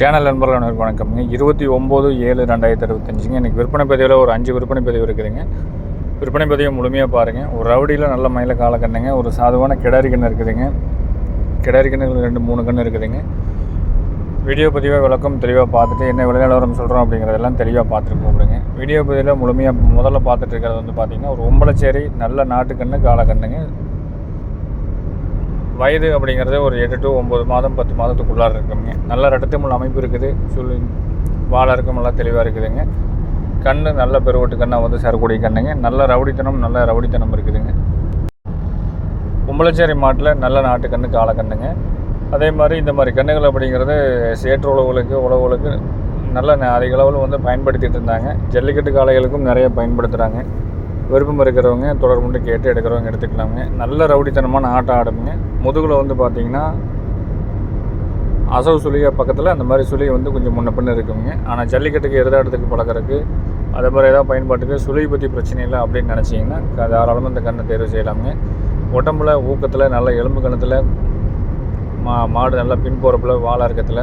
Channel நண்பர்கள் வணக்கம்ங்க. இருபத்தி ஒம்பது ஏழு ரெண்டாயிரத்தி இருபத்தஞ்சுங்க. எனக்கு விற்பனை பதிவில் ஒரு அஞ்சு விற்பனை பதிவு இருக்குதுங்க. விற்பனை பதிவை முழுமையாக பாருங்கள் ஒரு ரவுடியில் நல்ல மயில கால கண்ணுங்க ஒரு சாதுவான கிடாரி கண்ணு இருக்குதுங்க. கிடாரி கண்ணுகள் ரெண்டு மூணு கண்ணு இருக்குதுங்க. வீடியோ பதிவாக விளக்கம் தெளிவாக பார்த்துட்டு என்ன விலை நிலவரம் சொல்கிறோம் அப்படிங்கிறதெல்லாம் தெளிவாக பார்த்துட்டு கூப்பிடுங்க வீடியோ பதிவில் முழுமையாக முதல்ல பார்த்துட்டு இருக்கிறது வந்து பார்த்திங்கன்னா ஒரு ஒம்பளச்சேரி நல்ல நாட்டுக்கண்ணு கால கண்ணுங்க வயது அப்படிங்கிறது ஒரு எட்டு டு ஒம்பது மாதம் பத்து மாதத்துக்குள்ளார இருக்குங்க. நல்ல ரட்டத்தமிழ் அமைப்பு இருக்குது. சொல்லி வாழறக்கும் இருக்கும் நல்லா தெளிவாக இருக்குதுங்க. கண் நல்ல பெருவட்டு கண்ணாக வந்து சேரக்கூடிய கண்ணுங்க. நல்ல ரவுடித்தனம் நல்ல ரவுடித்தனம் இருக்குதுங்க. கும்பலச்சேரி மாட்டில் நல்ல நாட்டு கண்ணு காளை கண்ணுங்க. அதே மாதிரி இந்த மாதிரி கண்ணுகள் அப்படிங்கிறது சேற்று உழவுகளுக்கு உழவுகளுக்கு நல்ல ந- அதிக அளவில் வந்து பயன்படுத்திகிட்டு இருந்தாங்க. ஜல்லிக்கட்டு காளைகளுக்கும் நிறைய பயன்படுத்துகிறாங்க விருப்பம் இருக்கிறவங்க தொடர்புண்டு கேட்டு எடுக்கிறவங்க எடுத்துக்கலாங்க நல்ல ரவுடித்தனமான ஆட்டம் ஆடுங்க முதுகில் வந்து பார்த்தீங்கன்னா அசவு சுழிய பக்கத்தில் அந்த மாதிரி சுழி வந்து கொஞ்சம் முன்ன பின்ன இருக்குங்க ஆனால் ஜல்லிக்கட்டுக்கு எருதாட்டத்துக்கு பழக்கறதுக்கு அதே மாதிரி ஏதாவது பயன்பாட்டுக்கு சுழி பற்றி பிரச்சனை இல்லை அப்படின்னு நினச்சிங்கன்னா தாராளமாக இந்த கண்ணை தேர்வு செய்யலாமுங்க. உடம்புல ஊக்கத்தில் நல்ல எலும்பு கணத்தில் மா மாடு நல்லா பின்போறப்பில் வாழை இருக்கத்தில்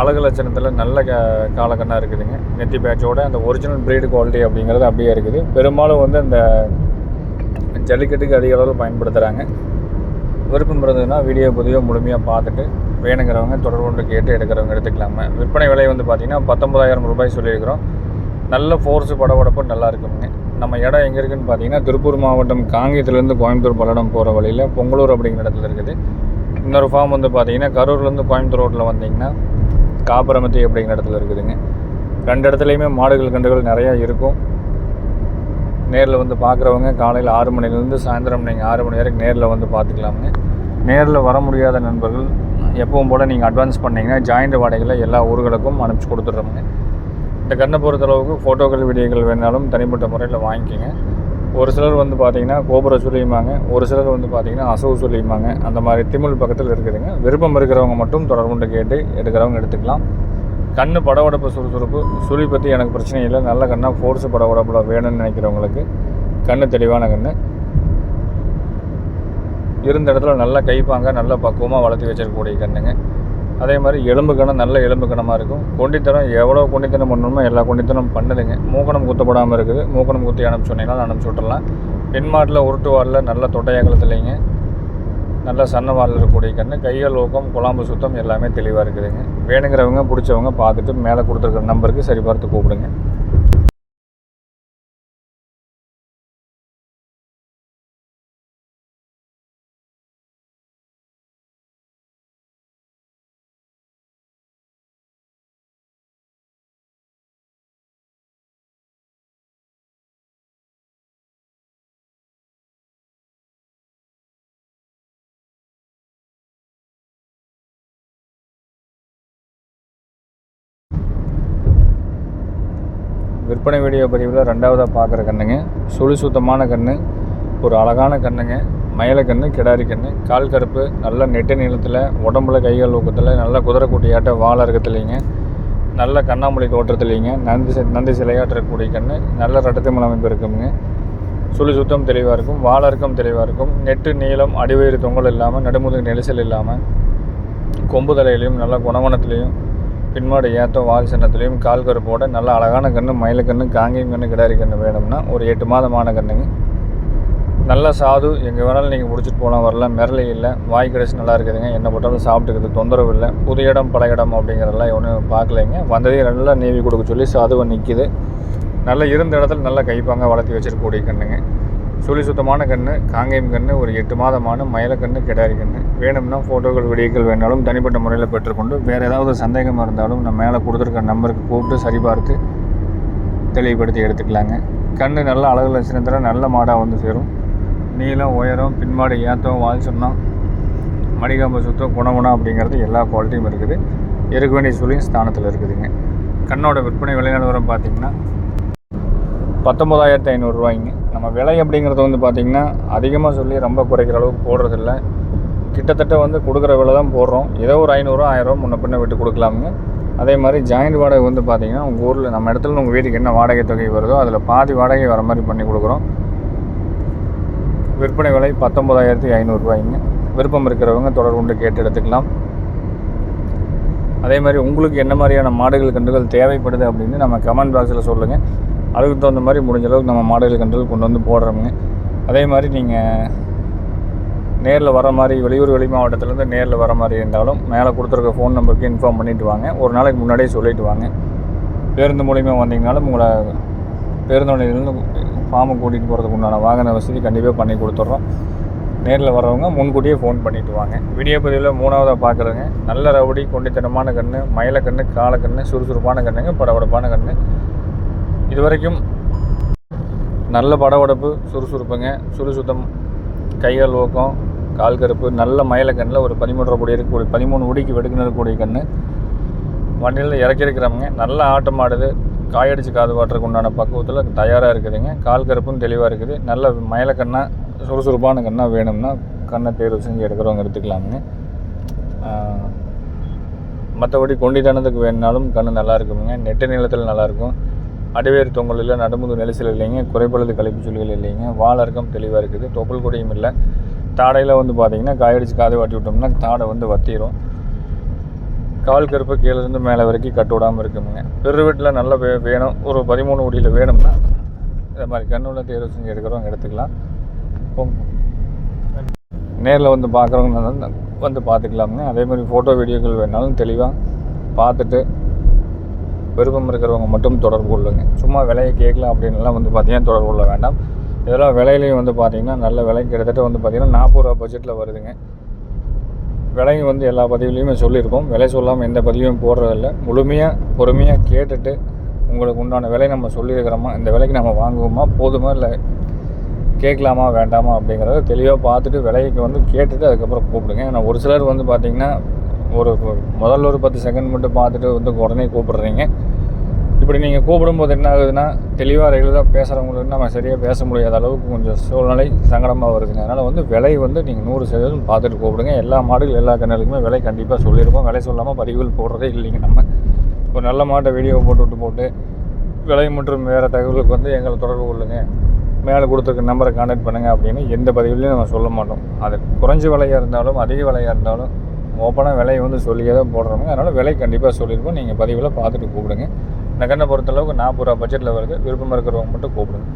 அழகு லட்சணத்தில் நல்ல க காலக்கண்ணாக இருக்குதுங்க. நெத்தி பேட்சோட அந்த ஒரிஜினல் ப்ரீடு குவாலிட்டி அப்படிங்கிறது அப்படியே இருக்குது. பெரும்பாலும் வந்து அந்த ஜல்லிக்கட்டுக்கு அதிக அளவில் பயன்படுத்துகிறாங்க விருப்பம் இருந்ததுன்னா வீடியோ பதிவை முழுமையாக பார்த்துட்டு வேணுங்கிறவங்க தொடர்பு கொண்டு கேட்டு எடுக்கிறவங்க எடுத்துக்கலாங்க. விற்பனை விலை வந்து பார்த்திங்கன்னா பத்தொம்பதாயிரம் ரூபாய் சொல்லியிருக்கிறோம். நல்ல ஃபோர்ஸு படபடப்பு நல்லா இருக்குங்க. நம்ம இடம் எங்கே இருக்குதுன்னு பார்த்தீங்கன்னா திருப்பூர் மாவட்டம் காங்கேயத்துலேருந்து கோயம்புத்தூர் பல்லடம் போகிற வழியில் பொங்கலூர் அப்படிங்கிற இடத்துல இருக்குது. இன்னொரு ஃபார்ம் வந்து பார்த்தீங்கன்னா கரூர்லேருந்து கோயம்புத்தூர் ரோட்டில் வந்தீங்கன்னா காப்பரமத்தி அப்படிங்கிற இடத்துல இருக்குதுங்க. ரெண்டு இடத்துலையுமே மாடுகள் கன்றுகள் நிறையா இருக்கும். நேரில் வந்து பார்க்குறவங்க காலையில் ஆறு மணிலேருந்து சாயந்தரம் நீங்கள் ஆறு மணி வரைக்கும் நேரில் வந்து பார்த்துக்கலாமுங்க. நேரில் வர முடியாத நண்பர்கள் எப்பவும் போல் நீங்கள் அட்வான்ஸ் பண்ணிங்கன்னா ஜாயிண்ட் வாடகையில் எல்லா ஊர்களுக்கும் அனுப்பிச்சி கொடுத்துட்றோமுங்க. இந்த கண்ணை பொறுத்தளவுக்கு ஃபோட்டோக்கள் வீடியோக்கள் வேணாலும் தனிப்பட்ட முறையில் வாங்கிக்கோங்க. ஒரு சிலர் வந்து பார்த்தீங்கன்னா கோபுர சொல்லியுமாங்க ஒரு சிலர் வந்து பார்த்தீங்கன்னா அசவு சொல்லியுமாங்க அந்த மாதிரி திமிழ் பக்கத்தில் இருக்குதுங்க. விருப்பம் இருக்கிறவங்க மட்டும் தொடர்புண்டு கேட்டு எடுக்கிறவங்க எடுத்துக்கலாம். கண் படவடப்பு சுறுசுறுப்பு. சுழி பற்றி எனக்கு பிரச்சனை இல்லை. நல்ல கண்ணாக ஃபோர்ஸு படவடப்பில் வேணும்னு நினைக்கிறவங்களுக்கு கண் தெளிவான கண் இருந்த இடத்துல நல்லா கைப்பாங்க நல்ல பக்குவமாக வளர்த்து வச்சிருக்கக்கூடிய கண்ணுங்க. அதே மாதிரி எலும்பு கணம் நல்ல எலும்பு கணமாக இருக்கும். கொண்டித்தனம் எவ்வளோ கொண்டித்தனம் பண்ணணுமோ எல்லா கொண்டித்தனம் பண்ணுதுங்க. மூக்கணம் குத்தப்படாமல் இருக்குது. மூக்கணம் குத்தி அனுப்பிச்சு சொன்னீங்கன்னா அனுப்பிச்சு விட்டுடலாம் பின்மாட்டில் உருட்டு வாரில் நல்ல தொட்டையாக்கலத்துலைங்க நல்ல சன்ன வாரில் இருக்கக்கூடிய கண்ணு கைகள் ஊக்கம் குழாம்பு சுத்தம் எல்லாமே தெளிவாக இருக்குதுங்க. வேணுங்கிறவங்க பிடிச்சவங்க பார்த்துட்டு மேலே கொடுத்துருக்குற நம்பருக்கு சரி பார்த்து கூப்பிடுங்க. விற்பனை வீடியோ பதிவில் ரெண்டாவதாக பார்க்குற கண்ணுங்க. சுழி சுத்தமான கண்ணு ஒரு அழகான கண்ணுங்க மயில கன்று கிடாரி கண்ணு கால் கருப்பு நல்ல நெட்டு நீளத்தில் உடம்புல கைகள் ஊக்கத்தில் நல்ல குதிரைக்கூட்டியாட்ட வாழை இருக்கத்துலேங்க நல்ல கண்ணாமொழி தோற்றத்துலேங்க நந்தி நந்தி சிலையாற்றக்கூடிய கன்று கண்ணு நல்ல ரட்டத்தை அமைப்பு இருக்குங்க. சுழி சுத்தம் தெளிவாக இருக்கும் வாழை தெளிவாக இருக்கும் நெட்டு நீளம் அடிவயிறு தொங்கல் இல்லாமல் நடுமுதுகு நெரிசல் இல்லாமல் கொம்பு தலையிலையும் நல்ல குணவனத்துலேயும் பின்மாடு ஏற்ற வால் சின்னத்துலேயும் கால் கருப்போட நல்ல அழகான கன்று மயில கன்று காங்கேயம் கன்று கிடாரி கன்று வேணும்னா ஒரு எட்டு மாதமான கன்றுங்க நல்ல சாது எங்கே வேணாலும் நீங்கள் பிடிச்சிட்டு போகலாம் வரலாம். மிரளி இல்லை வாய் கடைசி நல்லா இருக்குதுங்க. என்ன போட்டாலும் சாப்பிட்டுக்கிறது தொந்தரவு இல்லை. புது இடம் பழைய இடம் அப்படிங்கிறதெல்லாம் ஒன்றும் பார்க்கலைங்க. வந்ததே நல்லா நீவி கொடுக்க சொல்லி சாதுவை நிற்கிது நல்லா இருந்த இடத்துல நல்லா கைப்பாங்க வளர்த்தி வச்சிருக்கக்கூடிய கண்ணுங்க. சுழி சுத்தமான கன்று காங்கேயம் கன்று ஒரு எட்டு மாதமான மயிலக்கன்று கிடாரி கன்று வேணும்னா ஃபோட்டோக்கள் வீடியோக்கள் வேணாலும் தனிப்பட்ட முறையில் பெற்றுக்கொண்டு வேறு ஏதாவது சந்தேகமாக இருந்தாலும் நம்ம மேலே கொடுத்துருக்க நம்பருக்கு கூப்பிட்டு சரிபார்த்து தெளிவுபடுத்தி எடுத்துக்கலாங்க. கன்று நல்ல அழகு லட்சணத்தில் நல்ல மாடாக வந்து சேரும். நீளம் உயரம் பின்மாடு ஏத்தம் வால் சொன்னால் மணிகாம்பு சுத்தம் குணகுணம் அப்படிங்கிறது எல்லா குவாலிட்டியும் இருக்குது. இருக்க வேண்டிய சுழியும் ஸ்தானத்தில் இருக்குதுங்க. கண்ணோட விற்பனை விலை நிலவரம் பார்த்தீங்கன்னா பத்தொம்பதாயிரத்து ஐநூறுரூவாய்ங்க நம்ம விலை அப்படிங்கிறது வந்து பார்த்திங்கன்னா அதிகமாக சொல்லி ரொம்ப குறைக்கிற அளவுக்கு போடுறதில்ல. கிட்டத்தட்ட வந்து கொடுக்குற விலை தான் போடுறோம். ஏதோ ஒரு ஐநூறுரூவா ஆயிரரூவா முன்ன பின்ன விட்டு கொடுக்கலாமுங்க. அதே மாதிரி ஜாயிண்ட் வாடகை வந்து பார்த்திங்கன்னா உங்கள் ஊரில் நம்ம இடத்துல உங்கள் வீட்டுக்கு என்ன வாடகை தொகை வருதோ அதில் பாதி வாடகை வர மாதிரி பண்ணி கொடுக்குறோம். விற்பனை விலை பத்தொம்பதாயிரத்தி ஐநூறுரூவாய்ங்க விருப்பம் இருக்கிறவங்க தொடர்பு கொண்டு கேட்டு எடுத்துக்கலாம். அதே மாதிரி உங்களுக்கு என்ன மாதிரியான மாடுகள் கன்றுகள் தேவைப்படுது அப்படின்னு நம்ம கமெண்ட் பாக்ஸில் சொல்லுங்கள் அதுக்கு தகுந்த மாதிரி முடிஞ்ச அளவுக்கு நம்ம மாடுகள் கண்ட்ரோல் கொண்டு வந்து போடுறோங்க அதே மாதிரி நீங்கள் நேரில் வர மாதிரி வெளியூர் வெளி மாவட்டத்துலேருந்து நேரில் வர மாதிரி இருந்தாலும் மேலே கொடுத்துருக்க ஃபோன் நம்பருக்கு இன்ஃபார்ம் பண்ணிவிட்டு வாங்க. ஒரு நாளைக்கு முன்னாடியே சொல்லிவிட்டு வாங்க. பேருந்து மூலிமா வந்தீங்கனாலும் உங்களை பேருந்து நிலையிலேருந்து ஃபார்மை கூட்டிகிட்டு போகிறதுக்கு உண்டான வாகன வசதி கண்டிப்பாக பண்ணி கொடுத்துட்றோம் நேரில் வர்றவங்க முன்கூட்டியே ஃபோன் பண்ணிவிட்டு வாங்க. வீடியோ பதிவில் மூணாவதாக பார்க்குறதுங்க நல்ல ரவுடி கொண்டித்தனமான கன்று கால காலக்கன்று சுறுசுறுப்பான கண்ணுங்க படபடப்பான கன்று இது வரைக்கும் நல்ல படவடப்பு சுறுசுறுப்புங்க. சுறுசுத்தம் கைகள் ஓக்கம் கால் கருப்பு நல்ல மயிலக்கண்ணில் ஒரு பதிமூன்றரை கோடி இருக்கக்கூடிய பதிமூணு உடிக்கு வெடுக்குன்னு இருக்கக்கூடிய கன்று வண்டியில் இறக்கிருக்கிறவங்க நல்ல ஆட்டம் ஆடுது. காயடிச்சு காது வாட்டுறதுக்கு உண்டான பக்குவத்தில் தயாராக இருக்குதுங்க. கால் கருப்பும் தெளிவாக இருக்குது. நல்ல மயிலக்கண்ணாக சுறுசுறுப்பான கண்ணாக வேணும்னா கண்ணை தேர்வு செஞ்சு எடுக்கிறவங்க எடுத்துக்கலாமுங்க. மற்றபடி கொண்டிதானதுக்கு வேணுனாலும் கண்ணு நல்லா இருக்குங்க நெட்டு நீளத்தில் நல்லாயிருக்கும் அடிவேறு தொங்கல் இல்லை நடுமுது நெரிசல் இல்லைங்க குறைபழுது கழிப்பு சொல்கள் இல்லைங்க வாழர்க்கம் தெளிவாக இருக்குது தொப்புள் கூடையும் இல்லை. தாடையில் வந்து பார்த்திங்கன்னா காயடிச்சு காதை வாட்டி விட்டோம்னா தாடை வந்து வத்திரும். கால் கருப்பு கீழேருந்து மேலே வரைக்கும் கட்டு விடாமல் இருக்குங்க. பெரு வீட்டில் நல்ல வே வேணும். ஒரு பதிமூணு கோடியில் வேணும்னா இந்த மாதிரி கண்ணுள்ள தேர்வு செஞ்சு எடுக்கிறவங்க எடுத்துக்கலாம். நேரில் வந்து பார்க்குறவங்க வந்து பார்த்துக்கலாமுங்க. அதே மாதிரி ஃபோட்டோ வீடியோக்கள் வேணாலும் தெளிவாக பார்த்துட்டு விருப்பம் இருக்கிறவங்க மட்டும் தொடர்பு கொள்ளுங்க. சும்மா விலையை கேட்கலாம் அப்படின்லாம் வந்து பார்த்தீங்கன்னா தொடர்பு கொள்ள வேண்டாம். இதெல்லாம் விலையிலையும் வந்து பார்த்தீங்கன்னா நல்ல விலை கிட்டத்தட்ட வந்து பார்த்தீங்கன்னா நாற்பது ரூபா பட்ஜெட்டில் வருதுங்க. விலையும் வந்து எல்லா பதிவுலையுமே சொல்லியிருக்கோம். விலை சொல்லாமல் எந்த பதிவையும் போடுறதில்ல. முழுமையாக பொறுமையாக கேட்டுட்டு உங்களுக்கு உண்டான விலை நம்ம சொல்லியிருக்கிறோமா இந்த விலைக்கு நம்ம வாங்குவோமா போதுமா இல்லை கேட்கலாமா வேண்டாமா அப்படிங்கிறத தெளிவாக பார்த்துட்டு விலைக்கு வந்து கேட்டுட்டு அதுக்கப்புறம் கூப்பிடுங்க. ஏன்னா ஒரு சிலர் வந்து பார்த்திங்கன்னா ஒரு முதல்ல ஒரு பத்து செகண்ட் மட்டும் பார்த்துட்டு வந்து உடனே கூப்பிடுறீங்க. இப்படி நீங்கள் கூப்பிடும்போது என்ன ஆகுதுன்னா தெளிவாக ரெகுலராக பேசுகிறவங்களுக்கு நம்ம சரியாக பேச முடியாத அளவுக்கு கொஞ்சம் சூழ்நிலை சங்கடமாக வருதுங்க. அதனால் வந்து விலை வந்து நீங்கள் நூறு சதவீதம் பார்த்துட்டு கூப்பிடுங்க. எல்லா மாடுகள் எல்லா கண்ணுக்குமே விலை கண்டிப்பாக சொல்லியிருப்போம் விலை சொல்லாமல் பதிவுகள் போடுறதே இல்லைங்க நம்ம. ஒரு நல்ல மாட்டை வீடியோ போட்டு விட்டு போட்டு விலை மற்றும் வேறு தகவலுக்கு வந்து எங்களை தொடர்பு கொள்ளுங்கள் மேலே கொடுத்துருக்க நம்பரை கான்டாக்ட் பண்ணுங்கள் அப்படின்னு எந்த பதிவுலையும் நம்ம சொல்ல மாட்டோம். அது குறைஞ்ச விலையாக இருந்தாலும் அதிக விலையாக இருந்தாலும் ஓப்பனாக விலையை வந்து சொல்லியே தான் போடுறோங்க. அதனால் விலை கண்டிப்பாக சொல்லியிருப்போம் நீங்கள் பதிவில் பார்த்துட்டு கூப்பிடுங்க. இந்த கண்ணை பொறுத்தளவுக்கு நாற்பது ரூபா பட்ஜெட்டில் வருது. விருப்பம் இருக்கிறவங்க மட்டும் கூப்பிடுங்க.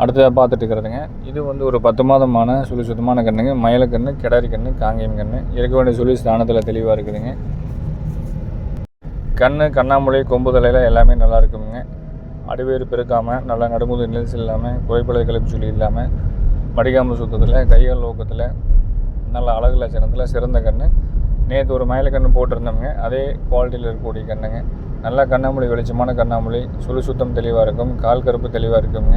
அடுத்ததாக பார்த்துட்டு இருக்கிறதுங்க. இது வந்து ஒரு பத்து மாதமான சுழி சுத்தமான கண்ணுங்க மயிலக்கண்ணு கிடாரி கண்ணு காங்கேயம் கண்ணு இருக்க வேண்டிய சுழி ஸ்தானத்தில் தெளிவாக இருக்குதுங்க. கண்ணு கண்ணாமூலை கொம்பு தலையில் எல்லாமே நல்லா இருக்குங்க. அடிவேறு பெருக்காமல் நல்லா நடுமுது நெல்ஸ் இல்லாமல் குறைப்பழை கழிப்பு சொல்லி இல்லாமல் மடிகாம்பு சுத்தத்தில் கையால் ஊக்கத்தில் நல்ல அழகு லட்சணத்தில் சிறந்த கண்ணு நேற்று ஒரு மயிலக்கண்ணு போட்டிருந்தோம்ங்க. அதே குவாலிட்டியில் இருக்கக்கூடிய கண்ணுங்க நல்லா கண்ணாமூலி வெளிச்சமான கண்ணாமூலி சுழி சுத்தம் தெளிவாக இருக்கும். கால் கருப்பு தெளிவாக இருக்குங்க.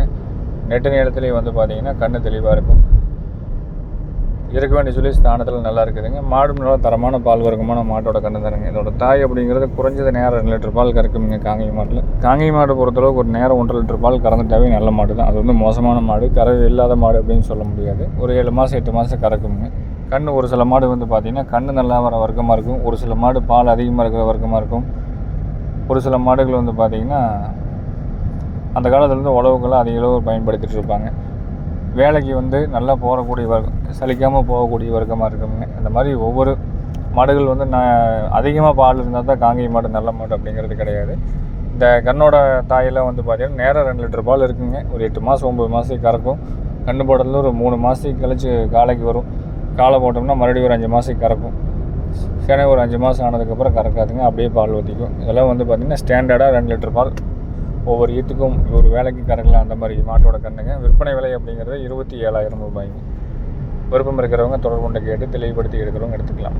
நெட்டு நேரத்துலேயும் வந்து பார்த்தீங்கன்னா கண் தெளிவாக இருக்கும். இருக்க வேண்டிய சொல்லி ஸ்தானத்தில் நல்லா இருக்குதுங்க. மாடும் நல்லா தரமான பால் வர்க்கமான மாட்டோட கண்ணு தருங்க இதோட தாய் அப்படிங்கிறது குறைஞ்சது நேரம் ரெண்டு லிட்டர் பால் கறக்குங்க காங்கை மாட்டில். காங்கை மாடு பொறுத்தளவுக்கு ஒரு நேரம் ஒன்றரை லிட்டர் பால் கறந்துட்டாவே நல்ல மாடு தான். அது வந்து மோசமான மாடு. கறவை இல்லாத மாடு அப்படின்னு சொல்ல முடியாது. ஒரு ஏழு மாதம் எட்டு மாதம் கறக்குங்க கண் ஒரு சில மாடு வந்து பார்த்திங்கன்னா கண் நல்லா வர வர்க்கமாக இருக்கும். ஒரு சில மாடு பால் அதிகமாக இருக்கிற வர்க்கமாக இருக்கும். ஒரு சில மாடுகள் வந்து பார்த்திங்கன்னா அந்த காலத்துலேருந்து உழவுக்கெல்லாம் அதிக அளவு பயன்படுத்திகிட்டு இருப்பாங்க. வேலைக்கு வந்து நல்லா போகக்கூடிய வர்க்கம் சலிக்காமல் போகக்கூடிய வர்க்கமாக இருக்குங்க இந்த மாதிரி ஒவ்வொரு மாடுகள் வந்து நான் அதிகமாக பால் இருந்தால் தான் காங்கேய மாடு நல்ல மாடு அப்படிங்கிறது கிடையாது. இந்த கண்ணோட தாயெல்லாம் வந்து பார்த்தீங்கன்னா நேராக ரெண்டு லிட்டர் பால் இருக்குங்க. ஒரு எட்டு மாதம் ஒம்பது மாதத்துக்கு கறக்கும். கண்ணு போடுறதுல ஒரு மூணு மாதத்துக்கு கழிச்சு காலைக்கு வரும். காலை போட்டோம்னா மறுபடியும் ஒரு அஞ்சு மாதத்துக்கு கறக்கும். சேனை ஒரு அஞ்சு மாதம் ஆனதுக்கப்புறம் கறக்காதுங்க. அப்படியே பால் ஊற்றிக்கும் இதெல்லாம் வந்து பார்த்திங்கன்னா ஸ்டாண்டர்டாக ரெண்டு லிட்டர் பால் ஒவ்வொரு ஈத்துக்கும் ஒரு வேலைக்கு கறக்கலாம் அந்த மாதிரி மாட்டோட கண்ணுங்க. விற்பனை விலை அப்படிங்கிறது இருபத்தி ஏழாயிரம் ரூபாய்ங்க. விருப்பம் இருக்கிறவங்க தொடர்பு கொண்டு கேட்டு தெளிவுபடுத்தி எடுக்கிறவங்க எடுத்துக்கலாம்.